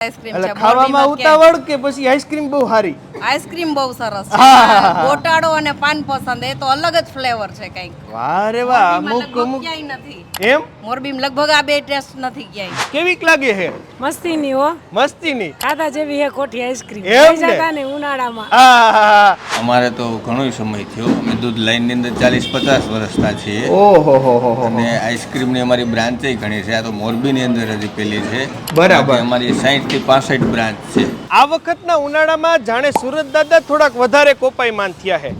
Ice cream છે ખાવામાં ઉતાવળ કે પછી આઈસ્ક્રીમ બહુ સારી? આઈસ્ક્રીમ બહુ સરસ છે. ગોટાળો અને પાન પસંદ એ તો અલગ જ ફ્લેવર છે કંઈક. વાહ રે વાહ અમુક અમુક. ક્યાંય નથી. એમ? મોરબીમાં લગભગ આ બે ટેસ્ટ નથી ક્યાંય. કેવીક લાગે હે? મસ્તીની હો. મસ્તીની. ખાધા જેવી હે કોઠી આઈસ્ક્રીમ. એમ ને? જતા ને ઉનાળામાં. અમારે તો ઘણો સમય થયો. અમે દૂધ લાઈનની અંદર ચાલીસ પચાસ વર્ષના છીએ. ઓહો હો હો હો અને આઈસ્ક્રીમની અમારી બ્રાન્ચ ઘણી છે. આ તો મોરબીની અંદર હજી પેલી છે. બરાબર. અમારી સાઈઠથી પાસઠ બ્રાન્ચ છે. આ વખતના ઉનાળામાં જાણે સુરત દાદા થોડાક વધારે કોપાયમાન થયા છે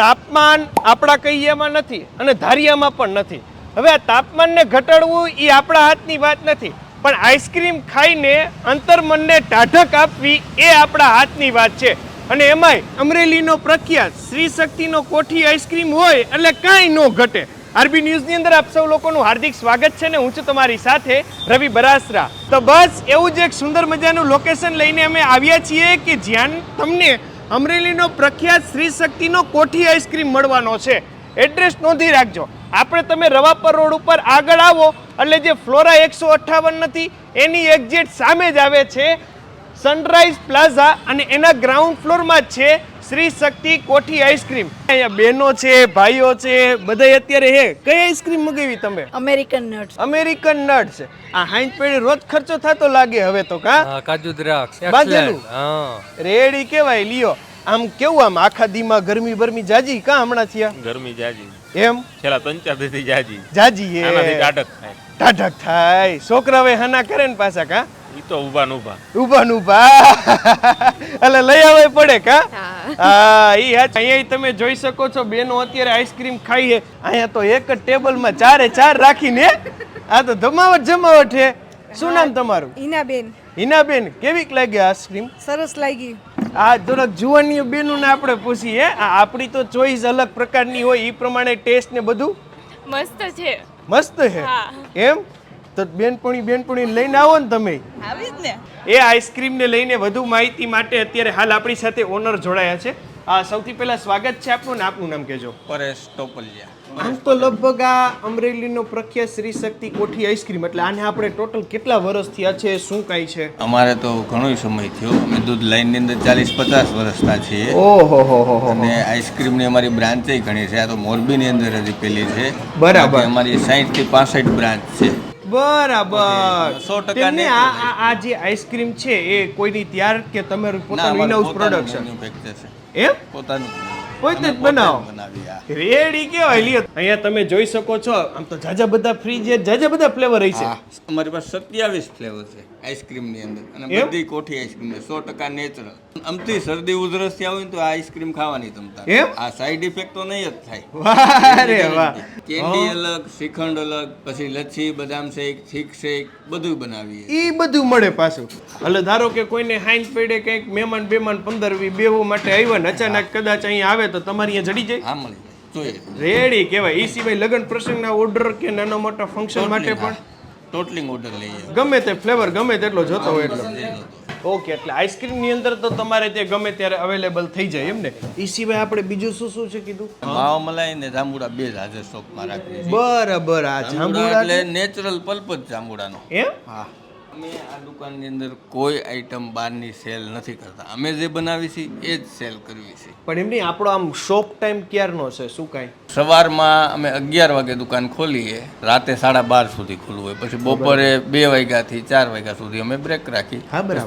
તાપમાન આપણા કહીયામાં નથી અને ધારિયામાં પણ નથી. હવે આ તાપમાનને ઘટાડવું એ આપણા હાથની વાત નથી. પણ આઈસ્ક્રીમ ખાઈને અંતર્મનને ટાઢક આપવી એ આપણા હાથની વાત છે. અને એમાંય અમરેલીનો પ્રખ્યાત શ્રી શક્તિનો કોઠી આઈસ્ક્રીમ હોય એટલે કાંઈ ન ઘટે. આરબી ન્યૂઝની અંદર આપ સૌ લોકોનું હાર્દિક સ્વાગત છે ને હું છું તમારી સાથે રવિ બરાસરા. તો બસ એવું જ એક સુંદર મજાનું લોકેશન લઈને અમે આવ્યા છીએ કે જ્યાં તમને અમરેલીનો પ્રખ્યાત શ્રી શક્તિનો કોઠી આઈસ્ક્રીમ મળવાનો છે. એડ્રેસ નોંધી રાખજો. આપણે તમે રવાપર રોડ ઉપર આગળ આવો, એટલે જે ફ્લોરા એકસો અઠ્ઠાવન નથી, એની એક્ઝેટ સામે જ આવે છે. સનરાઈઝ પ્લાઝા અને એના ગ્રાઉન્ડ ફ્લોરમાં જ છે. શ્રી શક્તિ કોઠી આઈસ્ક્રીમ અહીંયા બહેનો છે ભાઈઓ છે બધા અત્યારે હે કઈ આઈસ્ક્રીમ મગાવી તમે? અમેરિકન નટ્સ અમેરિકન નટ્સ આ હાઈન પેઢી રોજ ખર્ચો થતો લાગે હવે તો કા? કાજુ દ્રાક્ષ બાજેલું. રેડી કેવાય લિયો. આમ કેવું આમ આખા દીમાં ગરમી બરમી જાજી કા હમણાં થયા? ગરમી જાજી. એમ? છેલ્લા ત્રણ ચાર દિવસથી જાજી. જાજી એ ટાઢક થાય. ટાઢક થાય. છોકરા હવે હના કરે ને પાછા કા? ઈ તો ઊભા. નું ઊભા. ઊભા નું ઊભા એટલે લઈ આવે પડે કા? હા ઈ હાચ. અહીંયા તમે જોઈ શકો છો બેનો અત્યારે આઈસ્ક્રીમ ખાઈ છે. અહીંયા તો એક જ ટેબલમાં ચારે ચાર રાખીને આ તો જમાવટ જમાવટ છે. શું નામ તમારું? હિનાબેન. હિનાબેન કેવીક લાગી આઈસ્ક્રીમ? સરસ લાગી. આ થોડાક જુવાનીઓ બેનું ને આપણે પૂછીએ આપણી તો ચોઈસ અલગ પ્રકારની હોય એ પ્રમાણે ટેસ્ટ ને બધું? મસ્ત છે. મસ્ત છે? એમ? તો બેનપણી બેનપણી લઈને આવો ને તમે. આવી જ ને. એ આઈસ્ક્રીમ ને લઈને વધુ માહિતી માટે અત્યારે હાલ આપણી સાથે ઓનર જોડાયા છે. આ સૌથી પહેલા સ્વાગત છે આપનું ને આપનું નામ કહેજો. પરેશ ટોપલિયા. આમ તો લગભગ આ અમરેલીનો પ્રખ્યાત શ્રી શક્તિ કોઠી આઈસ્ક્રીમ એટલે આને આપણે ટોટલ કેટલા વર્ષ થયા છે શું કાંઈ છે? અમારે તો ઘણો સમય થયો. અમે દૂધ લાઈનની અંદર ચાલીસ પચાસ વર્ષના છીએ. ઓહો હો હો હો અને આઈસ્ક્રીમની અમારી બ્રાન્ચે ઘણી છે. આ તો મોરબીની અંદર હજી પેલી છે. બરાબર. અમારી સાઈઠથી પાસઠ બ્રાન્ચ છે. બરાબર. સો ટકા આ આ- જે આઈસ્ક્રીમ છે એ કોઈની ત્યાર કે તમારું પોતાનું ઇનહાઉસ પ્રોડક્શન એમ? પોતાનું. પોતે જ બનાવો. બનાવી રેડી કેવાય લ્યો. અહીંયા તમે જોઈ શકો છો આમ તો જાજા બધા ફ્રીજ છે જાજા બધા ફ્લેવર હશે છે. અમારી પાસે સત્યાવીસ ફ્લેવર છે આઈસ્ક્રીમની અંદર. અને બધી કોઠી આઈસ્ક્રીમ છે સો ટકા નેચરલ આમથી શરદી ઉધરસથી આવે ને તો આ આઈસ્ક્રીમ ખાવાની તમતા આ સાઈડ ઇફેક્ટ તો નહીં જ થાય. વાહ રે વાહ. કેન્ડી અલગ શ્રીખંડ અલગ પછી લચ્છી બદામ શેક થીક શેક બધું બનાવીએ એ બધું મળે પાછું. એટલે ધારો કે કોઈને હાઈન પેડે કંઈક મહેમાન બેમાન પંદર વી બેવું માટે આવ્યા ને અચાનક કદાચ અહીંયા આવે તો તમારી અહીંયા જડી જાય. હા મળી જોઈએ. રેડી કહેવાય. એ સિવાય લગ્ન પ્રસંગના ઓર્ડર કે નાના મોટા ફંક્શન માટે પણ ટોટલિંગ ઓર્ડર લઈએ. ગમે તે ફ્લેવર ગમે તેટલો જોતો હોય એટલો. ઓકે એટલે આઈસ્ક્રીમની અંદર તો તમારે તે ગમે ત્યારે અવેલેબલ થઈ જાય એમ ને એ સિવાય આપણે બીજું શું શું છે કીધું? માવા મલાઈ ને જાંબુડા બે જ હાજર સ્ટોકમાં રાખીએ બરાબર આ જાંબુડા એટલે નેચરલ પલ્પ જ જાંબુડાનો. એમ હા. અમે આ દુકાનની અંદર કોઈ આઈટમ બહારની સેલ નથી કરતા. અમે જે બનાવી છે એ જ સેલ કરવી છે. પણ એમ નહીં આપણો આમ શોપ ટાઈમ ક્યારનો છે? શું કાંઈ? સવારમાં અમે અગિયાર વાગે દુકાન ખોલીએ. રાતે સાડા બાર સુધી ખુલ્લું હોય. પછી બપોરે બે વાગ્યાથી ચાર વાગ્યા સુધી અમે બ્રેક રાખી.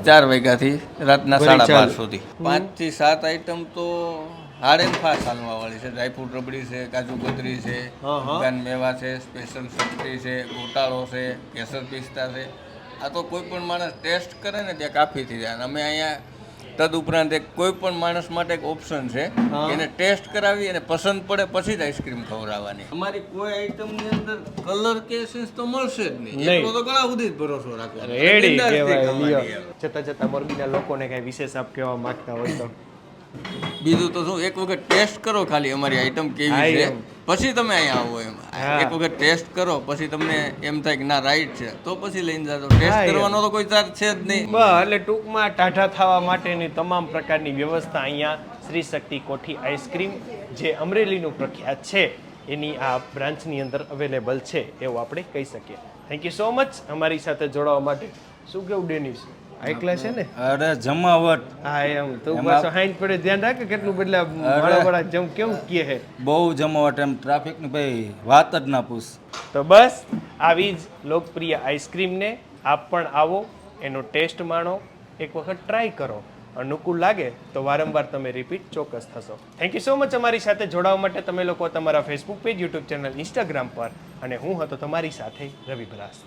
ચાર વાગ્યાથી રાતના સાડા બાર સુધી. પાંચથી સાત આઈટમ તો હાડ એન્ડ ફાસ્ટ હાલવા વાળી છે. ડ્રાયફ્રૂટ રબડી છે કાજુ કતરી છે. દુકાન મેવા છે સ્પેશિયલ સબ્જી છે ગોટાળો છે કેસર પિસ્તા છે. આ તો કોઈ પણ માણસ ટેસ્ટ કરે ને ત્યાં કાફી થઈ જાય. અમે અહીંયા તદ ઉપરાંત એક કોઈ પણ માણસ માટે એક ઓપ્શન છે. એને ટેસ્ટ કરાવી અને પસંદ પડે પછી જ આઈસ્ક્રીમ ખવડાવવાની. અમારી કોઈ આઈટમની અંદર કલર કે એસેન્સ તો મળશે જ નહીં. એટલો તો ઘણા સુધી જ ભરોસો રાખવાનો. છતાં છતાં મોરબીના લોકોને કઈ વિશેષ આપ કહેવા માંગતા હોય તો. બીજું તો શું એક વખત ટેસ્ટ કરો ખાલી અમારી આઈટમ કેવી છે. પછી તમે અહીંયા આવો એમ. એક વખત ટેસ્ટ કરો પછી તમને એમ થાય કે ના રાઈટ છે. તો પછી લઈને જાજો. ટેસ્ટ કરવાનો તો કોઈ ચાર્જ છે જ નહીં. એટલે ટૂંકમાં ટાઢા થવા માટેની તમામ પ્રકારની વ્યવસ્થા અહીંયા શ્રી શક્તિ કોઠી આઈસ્ક્રીમ જે અમરેલીનું પ્રખ્યાત છે એની આ બ્રાન્ચની અંદર અવેલેબલ છે એવું આપણે કહી શકીએ. થેન્ક યુ સો મચ અમારી સાથે જોડાવા માટે શું કેવું ડેનિસ? ક્લાસ છે ને? અરે જમાવટ. હા એમ. તો બસ હાઈન પડે ધ્યાન રાખે કેટલું બદલા વાળા જેમ કેવું કહે હે? બહુ જમાવટ એમ. ટ્રાફિકની ભાઈ વાત જ ના પૂછ. તો બસ આવી જ લોકપ્રિય આઈસ્ક્રીમને આપ પણ આવો એનો ટેસ્ટ માણો. એક વખત ટ્રાય કરો. અનુકૂળ લાગે તો વારંવાર તમે રિપીટ ચોક્કસ થશો. થેન્ક યુ સો મચ અમારી સાથે જોડાવા માટે. તમે લોકો તમારા Facebook page YouTube channel Instagram પર. અને હું હતો તમારી સાથે રવિ ભરાસ